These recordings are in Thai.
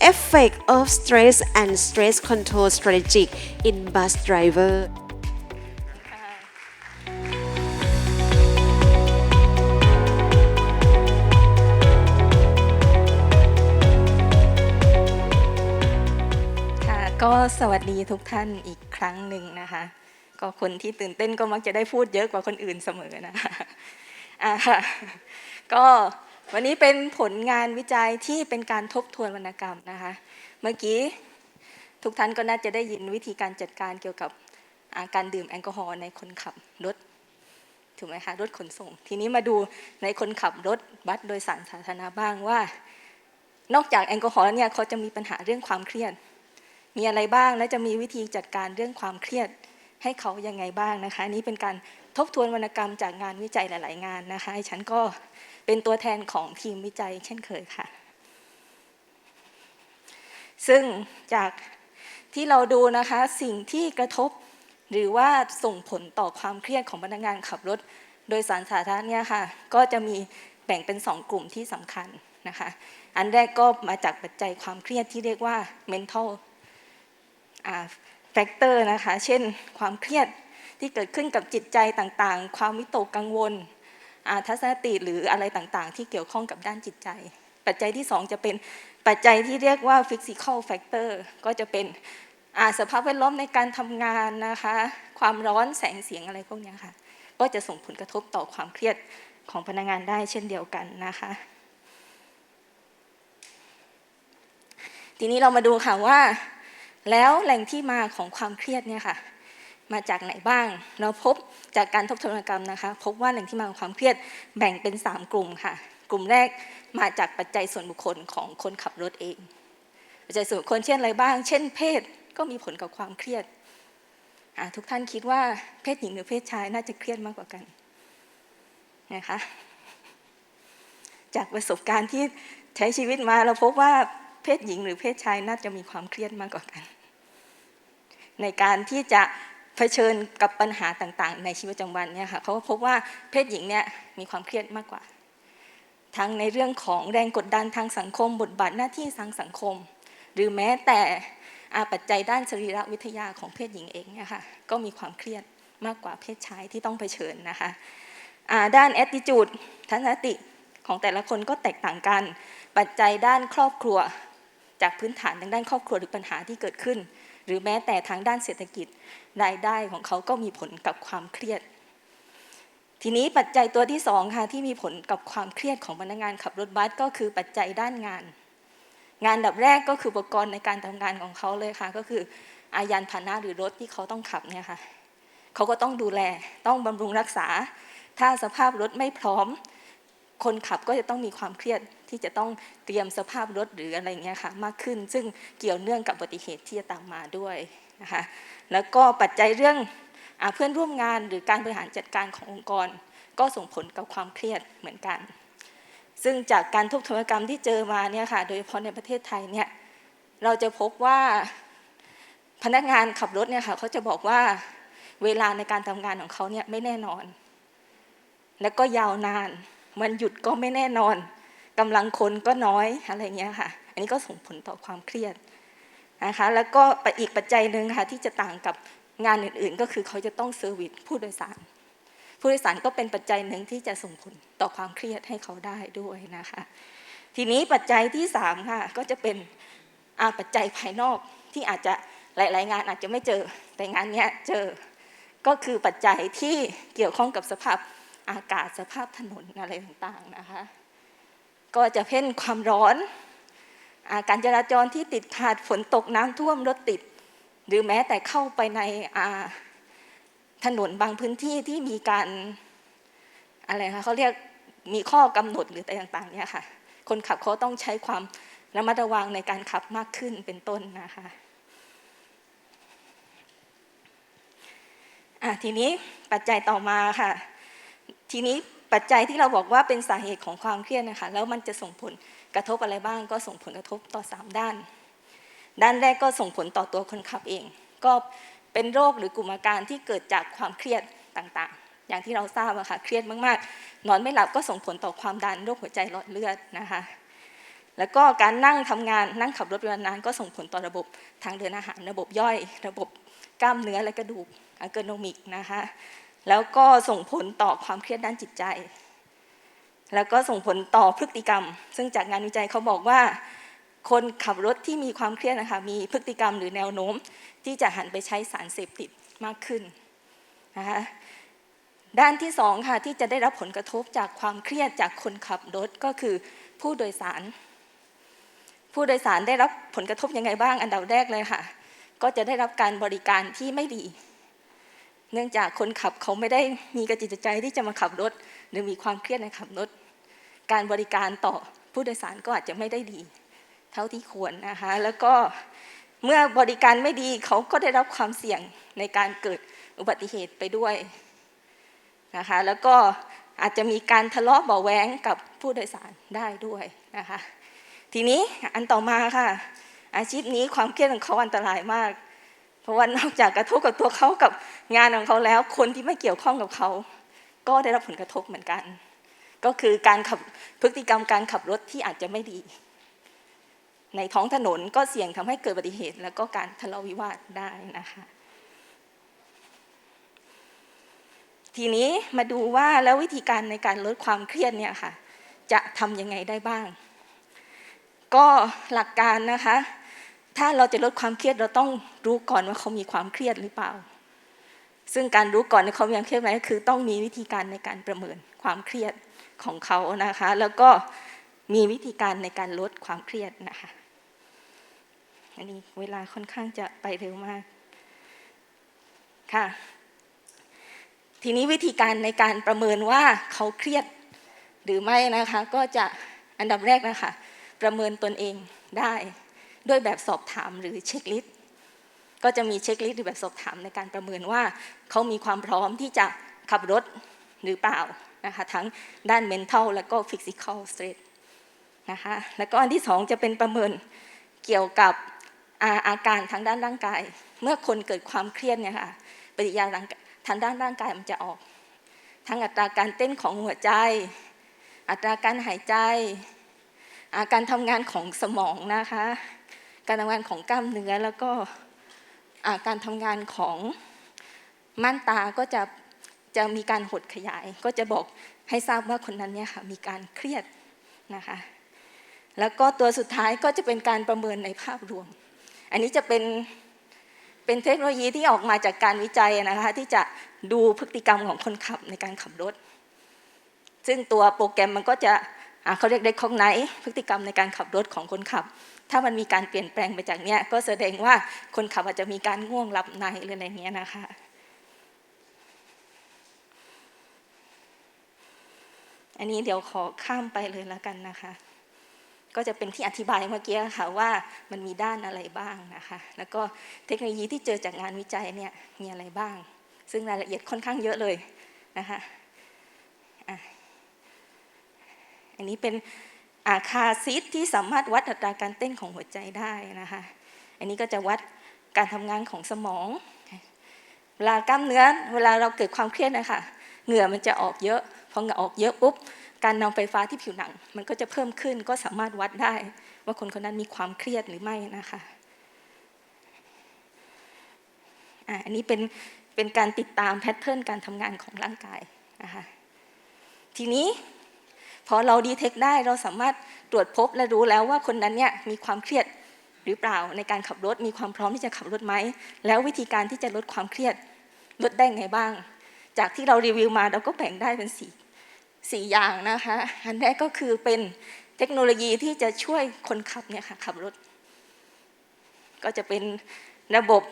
Effect of stress and stress control strategy in bus driver ค่ะก็สวัสดีทุกท่านอีกครั้งหนึ่งนะคะ ก็คนที่ตื่นเต้นก็มักจะได้พูดเยอะกว่าคนอื่นเสมอนะคะอ่าค่ะก็ วันนี้เป็นผลงานวิจัยที่เป็นการทบทวนวรรณกรรมนะคะ เมื่อกี้ทุกท่านก็น่าจะได้ยินวิธีการจัดการเกี่ยวกับาการดื่มแอลกอฮอล์ในคนขับรถถูกไหมคะรถขนส่ง ทีนี้มาดูในคนขับรถบัสโดยสารสาธารณะบ้างว่า นอกจากแอลกอฮอล์เนี่ยเขาจะมีปัญหาเรื่องความเครียด มีอะไรบ้างและจะมีวิธีจัดการเรื่องความเครียดให้เขายังไงบ้างนะคะนนี้เป็นการทบทวนวรรณกรรมจากงานวิจัยหลาย ๆ งานนะคะฉันก็ เป็นตัวแทนของทีมวิจัยเช่นเคยค่ะ ซึ่งจากที่เราดูนะคะสิ่งที่กระทบหรือว่าส่งผลต่อความเครียดของพนักงานขับรถ โดยสารสาธารณะเนี่ยค่ะ ก็จะมีแบ่งเป็น 2 กลุ่มที่สำคัญนะคะ อันแรกก็มาจากปัจจัยความเครียดที่เรียกว่า mental แฟกเตอร์นะคะ เช่นความเครียดที่เกิดขึ้นกับจิตใจต่างๆ ความวิตกกังวล ทัศนติหรืออะไรต่างๆ ที่เกี่ยวข้องกับด้านจิตใจ ปัจจัยที่ 2 จะเป็นปัจจัยที่เรียกว่า physical factor ก็จะเป็นอาสภาพแวดล้อมในการทำงานนะคะ ความร้อนแสงเสียงอะไรพวกนี้ค่ะ ก็จะส่งผลกระทบต่อความเครียดของพนักงานได้เช่นเดียวกันนะคะ ทีนี้เรามาดูค่ะว่า แล้วแหล่งที่มาของความเครียดเนี่ยค่ะ มาจากไหนบ้าง เราพบจากการทบทวนกรรมนะคะ พบว่าแหล่งที่มาของความเครียดแบ่งเป็น 3 กลุ่มค่ะ กลุ่มแรกมาจากปัจจัยส่วนบุคคลของคนขับรถเอง ปัจจัยส่วนบุคคลเช่นอะไรบ้าง เช่น เพศก็มีผลกับความเครียดทุกท่านคิดว่าเพศหญิงหรือเพศชายน่าจะเครียดมากกว่ากันนะคะจากประสบการณ์ที่ใช้ชีวิตมาเราพบว่าเพศหญิงหรือเพศชายน่าจะมีความเครียดมากกว่ากัน ในการที่จะ เผชิญกับปัญหาต่างๆ ในชีวิตประจำวันเนี่ยค่ะเขาก็พบว่าเพศหญิงเนี่ยมีความเครียดมากกว่า ทั้งในเรื่องของแรงกดดันทางสังคม บทบาทหน้าที่ทางสังคม หรือแม้แต่อาปัจจัยด้านสรีรวิทยาของเพศหญิงเองเนี่ยค่ะก็มีความเครียดมากกว่าเพศชายที่ต้องเผชิญนะคะด้าน attitude ทัศนคติของแต่ละคนก็แตกต่างกัน ปัจจัยด้านครอบครัว จากพื้นฐานทางด้านครอบครัวหรือปัญหาที่เกิดขึ้น หรือแม้แต่ทางด้านเศรษฐกิจ รายได้ของเขาก็มีผลกับความเครียด ทีนี้ปัจจัยตัวที่สองค่ะที่มีผลกับความเครียดของพนักงานขับรถบัสก็คือปัจจัยด้านงาน งานดับแรกก็คืออุปกรณ์ในการทำงานของเขาเลยค่ะ ก็คืออายานพาหนะหรือรถที่เขาต้องขับเนี่ยค่ะเขาก็ต้องดูแลต้องบำรุงรักษา ถ้าสภาพรถไม่พร้อม คนขับก็จะต้องมีความเครียดที่จะต้องเตรียมสภาพรถหรืออะไรเงี้ยค่ะมากขึ้น ซึ่งเกี่ยวเนื่องกับอุบัติเหตุที่จะตามมาด้วย นะคะแล้วก็ปัจจัยเรื่องอเพื่อนร่วมงานหรือการบริหารจัดการขององค์กร ก็ส่งผลกับความเครียดเหมือนกัน ซึ่งจากการทบทวนกรรมที่เจอมาเนี่ยค่ะโดยเฉพาะในประเทศไทยเนี่ยเราจะพบว่าพนักงานขับรถเนี่ยค่ะเขาจะบอกว่าเวลาในการทำงานของเขาเนี่ยไม่แน่นอน และก็ยาวนานมันหยุดก็ไม่แน่นอนกำลังคนก็น้อยอะไรเงี้ยค่ะ อันนี้ก็ส่งผลต่อความเครียด นะคะแล้วก็อีกปัจจัยหนึ่งค่ะที่จะต่างกับงานอื่นๆ ก็คือเขาจะต้องเซอร์วิสผู้โดยสาร ผู้โดยสารก็เป็นปัจจัยหนึ่งที่จะส่งผลต่อความเครียดให้เขาได้ด้วยนะคะ ทีนี้ปัจจัยที่สามค่ะก็จะเป็นอาปัจจัยภายนอกที่อาจจะหลาย ๆ งานอาจจะไม่เจอแต่งานเนี้ยเจอก็คือปัจจัยที่เกี่ยวข้องกับสภาพอากาศสภาพถนนอะไรต่าง ๆ นะคะ ก็จะเพ่นความร้อน การจราจรที่ติดขัดฝนตกน้ำท่วมรถติด หรือแม้แต่เข้าไปในถนนบางพื้นที่ที่มีการอะไรคะเขาเรียกมีข้อกำหนดหรืออะไรต่างๆเนี่ยค่ะ คนขับเขาต้องใช้ความระมัดระวังในการขับมากขึ้นเป็นต้นนะคะะทีนี้ปัจจัยต่อมาค่ะ ทีนี้ปัจจัยที่เราบอกว่าเป็นสาเหตุของความเครียดนะคะ แล้วมันจะส่งผล กระทบอะไรบ้างก็ส่งผลกระทบต่อ 3 ด้าน ด้านแรกก็ส่งผลต่อตัวคนขับเอง ก็เป็นโรคหรือกลุ่มอาการที่เกิดจากความเครียดต่างๆ อย่างที่เราทราบอะค่ะเครียดมากๆ นอนไม่หลับก็ส่งผลต่อความดันโรคหัวใจหลอดเลือดนะคะแล้วก็การนั่งทำงานนั่งขับรถเวลานานก็ส่งผลต่อระบบทางเดินอาหาร ระบบย่อย ระบบกล้ามเนื้อและกระดูกอัลเกโนมิกนะคะแล้วก็ส่งผลต่อความเครียดด้านจิตใจ แล้วก็ส่งผลต่อพฤติกรรม ซึ่งจากงานวิจัยเขาบอกว่า คนขับรถที่มีความเครียดนะคะมีพฤติกรรมหรือแนวโน้ม ที่จะหันไปใช้สารเสพติดมากขึ้นนะคะด้านที่สองค่ะที่จะได้รับผลกระทบจากความเครียดจากคนขับรถก็คือผู้โดยสาร ผู้โดยสารได้รับผลกระทบยังไงบ้างอันดับแรกเลยค่ะ ก็จะได้รับการบริการที่ไม่ดี เนื่องจากคนขับเขาไม่ได้มีกระจิตใจที่จะมาขับรถ หรือมีความเครียดในขับรถ การบริการต่อผู้โดยสารก็อาจจะไม่ได้ดี เท่าที่ควรนะคะแล้วก็เมื่อบริการไม่ดีเขาก็ได้รับความเสี่ยงในการเกิดอุบัติเหตุไปด้วยนะคะแล้วก็อาจจะมีการทะเลาะเบาะแวงกับผู้โดยสารได้ด้วยนะคะทีนี้อันต่อมาค่ะ อาชีพนี้ความเครียดของเขาอันตรายมาก ราะว่านอกจากกระทบกับตัวเขากับงานของเขาแล้ว คนที่ไม่เกี่ยวข้องกับเขา ก็ได้รับผลกระทบเหมือนกัน ก็คือการขับพฤติกรรมการขับรถที่อาจจะไม่ดี ในท้องถนนก็เสี่ยงทำให้เกิดอุบัติเหตุ แล้วก็การทะเลาะวิวาทได้นะคะ ทีนี้มาดูว่าแล้ววิธีการในการลดความเครียดเนี่ยค่ะ จะทำยังไงได้บ้าง ก็หลักการนะคะ ถ้าเราจะลดความเครียดเราต้องรู้ก่อนว่าเขามีความเครียดหรือเปล่า ซึ่งการรู้ก่อนในเขามีความเครียดไหมก็คือต้องมีวิธีการในการประเมินความเครียดของเขานะคะ แล้วก็มีวิธีการในการลดความเครียดนะคะอันนี้เวลาค่อนข้างจะไปเร็วมากค่ะ ทีนี้วิธีการในการประเมินว่าเขาเครียดหรือไม่นะคะ ก็จะอันดับแรกนะคะ ประเมินตนเองได้ ด้วยแบบสอบถามหรือเช็คลิสต์ก็จะมีเช็คลิสต์หรือแบบสอบถามในการประเมินว่าเขามีความพร้อมที่จะขับรถหรือเปล่านะคะทั้งด้าน mental แล้วก็ physical stress นะคะแล้วก็อันที่สองจะเป็นประเมินเกี่ยวกับอาอาการทางด้านร่างกาย เมื่อคนเกิดความเครียดเนี่ยค่ะปฏิกิริยาทางด้านร่างกายมันจะออก ทั้งอัตราการเต้นของหัวใจ อัตราการหายใจ อาการทำงานของสมองนะคะ การทำงานของกล้ามเนื้อแล้วก็การทำงานของม่านตาก็จะจะมีการหดขยาย ก็จะบอกให้ทราบว่าคนนั้นเนี่ยค่ะมีการเครียดนะคะ แล้วก็ตัวสุดท้ายก็จะเป็นการประเมินในภาพรวม อันนี้จะเป็นเป็นเทคโนโลยีที่ออกมาจากการวิจัยนะคะที่จะดูพฤติกรรมของคนขับในการขับรถ ซึ่งตัวโปรแกรมมันก็จะเขาเรียกได้ข้องไหนพฤติกรรมในการขับรถของคนขับ ถ้ามันมีการเปลี่ยนแปลงไปจากเนี้ยก็แสดงว่าคนขับอาจจะมีการง่วงหลับในหรืออะไรเงี้ยนะคะอันนี้เดี๋ยวขอข้ามไปเลยแล้วกันนะคะ ก็จะเป็นที่อธิบายเมื่อกี้ค่ะว่ามันมีด้านอะไรบ้างนะคะ แล้วก็เทคโนโลยีที่เจอจากงานวิจัยเนี่ยมีอะไรบ้าง ซึ่งรายละเอียดค่อนข้างเยอะเลยนะคะอันนี้เป็น คาซิสที่สามารถวัดอัตราการเต้นของหัวใจได้นะคะอันนี้ก็จะวัดการทำงานของสมอง เวลากล้ามเนื้อเวลาเราเกิดความเครียดนะคะเหงื่อมันจะออกเยอะพอเหงื่อออกเยอะปุ๊บการนำไฟฟ้าที่ผิวหนัง มันก็จะเพิ่มขึ้นก็สามารถวัดได้ ว่าคนคนนั้นมีความเครียดหรือไม่นะคะอันนี้เป็นเป็นการติดตามแพทเทิร์นการทำงานของร่างกายนะคะทีนี้ พอเราดีเทคได้เราสามารถตรวจพบและรู้แล้วว่าคนนั้นเนี่ยมีความเครียดหรือเปล่าในการขับรถมีความพร้อมที่จะขับรถไหม แล้ววิธีการที่จะลดความเครียดลดได้ไงบ้าง จากที่เรารีวิวมาเราก็แบ่งได้เป็นสี่สี่อย่างนะคะอันแรกก็คือเป็นเทคโนโลยีที่จะช่วยคนขับเนี่ยค่ะขับรถ ก็จะเป็นระบบ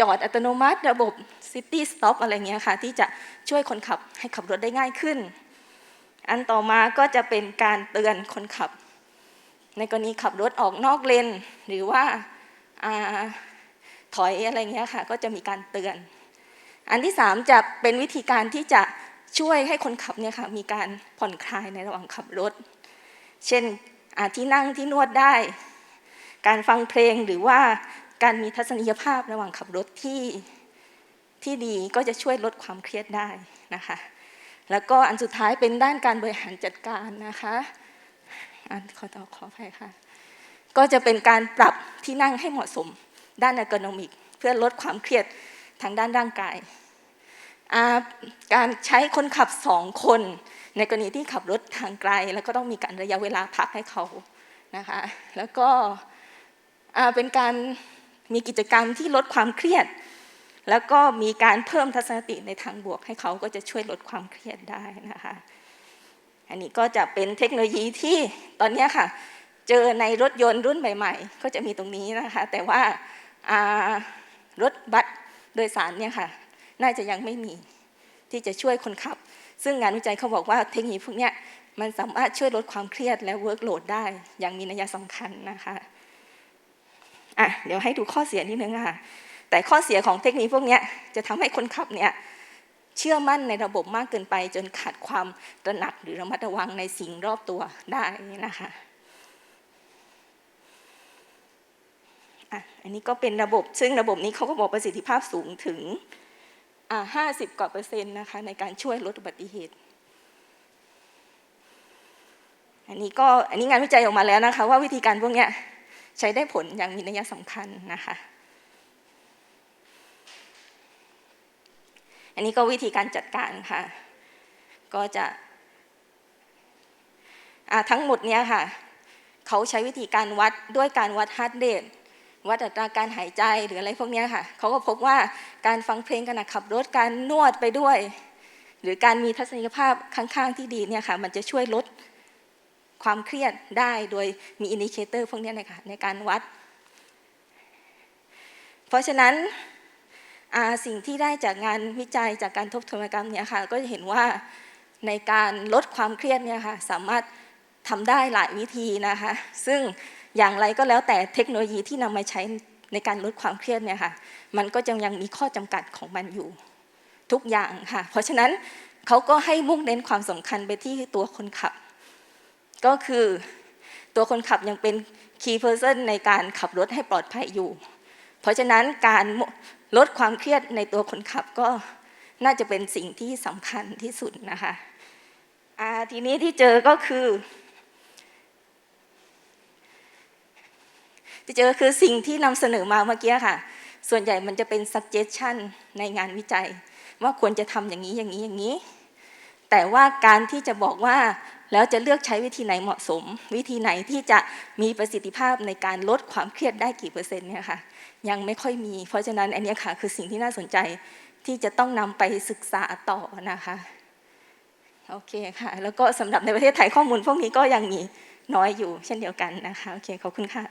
จอดอัตโนมัติ ระบบ City Stop อะไรเงี้ยค่ะที่จะช่วยคนขับให้ขับรถได้ง่ายขึ้น อันต่อมาก็จะเป็นการเตือนคนขับ ในกรณีขับรถออกนอกเลน หรือว่าอาถอยอะไรเงี้ยค่ะ ก็จะมีการเตือน อันที่สามจะเป็นวิธีการที่จะช่วยให้คนขับเนี่ยค่ะมีการผ่อนคลายในระหว่างขับรถ เช่นที่นั่งที่นวดได้ การฟังเพลงหรือว่าการมีทัศนียภาพระหว่างขับรถที่ที่ดีก็จะช่วยลดความเครียดได้นะคะ แล้วก็อันสุดท้ายเป็นด้านการบริหารจัดการนะคะอะขอต่อขออภัยค่ะ ก็จะเป็นการปรับที่นั่งให้เหมาะสมด้านอ r g o n o m i c เพื่อลดความเครียดทางด้านร่างกาย การใช้คนขับสองคน ในกรณีที่ขับรถทางไกล แล้วก็ต้องมีการระยะเวลาพักให้เขานะคะ แล้วก็เป็นการมีกิจกรรมที่ลดความเครียด แล้วก็มีการเพิ่มทัศนคติในทางบวกให้เขาก็จะช่วยลดความเครียดได้นะคะ อันนี้ก็จะเป็นเทคโนโลยีที่ตอนนี้ค่ะ เจอในรถยนต์รุ่นใหม่ ๆ ก็จะมีตรงนี้นะคะ แต่ว่ารถบัสโดยสารเนี่ยค่ะ น่าจะยังไม่มีที่จะช่วยคนขับ ซึ่งงานวิจัยเขาบอกว่าเทคโนโลยีพวกนี้มันสามารถช่วยลดความเครียดและเวิร์กโหลดได้ อย่างมีนัยสำคัญนะคะอะเดี๋ยวให้ดูข้อเสียนิดนึงค่ะ แต่ข้อเสียของเทคโนโลยีพวกนี้จะทำให้คนขับเนี่ยเชื่อมั่นในระบบมากเกินไป จนขาดความตระหนักหรือระมัดระวังในสิ่งรอบตัวได้นะคะอันนี้ก็เป็นระบบซึ่งระบบนี้เขาก็บอกประสิทธิภาพสูงถึง 50 กว่าเปอร์เซ็นต์นะคะในการช่วยลดอุบัติเหตุ อันนี้ก็อันนี้งานวิจัยออกมาแล้วนะคะ ว่าวิธีการพวกนี้ใช้ได้ผลอย่างมีนัยสำคัญนะคะ อันนี้ก็วิธีการจัดการค่ะ ก็จะทั้งหมดเนี้ยค่ะ เขาใช้วิธีการวัดด้วยการวัดฮาร์ดเรทวัดอัตราการหายใจหรืออะไรพวกนี้ค่ะ เขาก็พบว่าการฟังเพลงขณะขับรถการนวดไปด้วย หรือการมีทัศนียภาพข้างๆที่ดีเนี่ยค่ะมันจะช่วยลดความเครียดได้โดยมีอินดิเคเตอร์พวกนี้นะคะในการวัด เพราะฉะนั้น สิ่งที่ได้จากงานวิจัยจากการทบทวนกรรมเนี่ยค่ะก็จะเห็นว่าในการลดความเครียดเนี่ยค่ะสามารถทำได้หลายวิธีนะคะ ซึ่งอย่างไรก็แล้วแต่เทคโนโลยีที่นำมาใช้ในการลดความเครียดเนี่ยค่ะมันก็ยังยังมีข้อจำกัดของมันอยู่ทุกอย่างค่ะ เพราะฉะนั้นเขาก็ให้มุ่งเน้นความสำคัญไปที่ตัวคนขับ ก็คือตัวคนขับยังเป็น key person ในการขับรถให้ปลอดภัยอยู่ เพราะฉะนั้นการ ลดความเครียดในตัวคนขับก็น่าจะเป็นสิ่งที่สำคัญที่สุดนะคะทีนี้ที่เจอก็คือที่เจอคือสิ่งที่นำเสนอมาเมื่อกี้ค่ะ ส่วนใหญ่มันจะเป็น suggestion ในงานวิจัย ว่าควรจะทำอย่างนี้อย่างนี้อย่างนี้ แต่ว่าการที่จะบอกว่าแล้วจะเลือกใช้วิธีไหนเหมาะสม วิธีไหนที่จะมีประสิทธิภาพในการลดความเครียดได้กี่เปอร์เซ็นต์เนี่ยค่ะ ยังไม่ค่อยมี เพราะฉะนั้นอันนี้ค่ะคือสิ่งที่น่าสนใจที่จะต้องนำไปศึกษาต่อนะคะโอเคค่ะ แล้วก็สำหรับในประเทศไทยข้อมูลพวกนี้ก็ยังมีน้อยอยู่เช่นเดียวกันนะคะโอเคขอบคุณค่ะ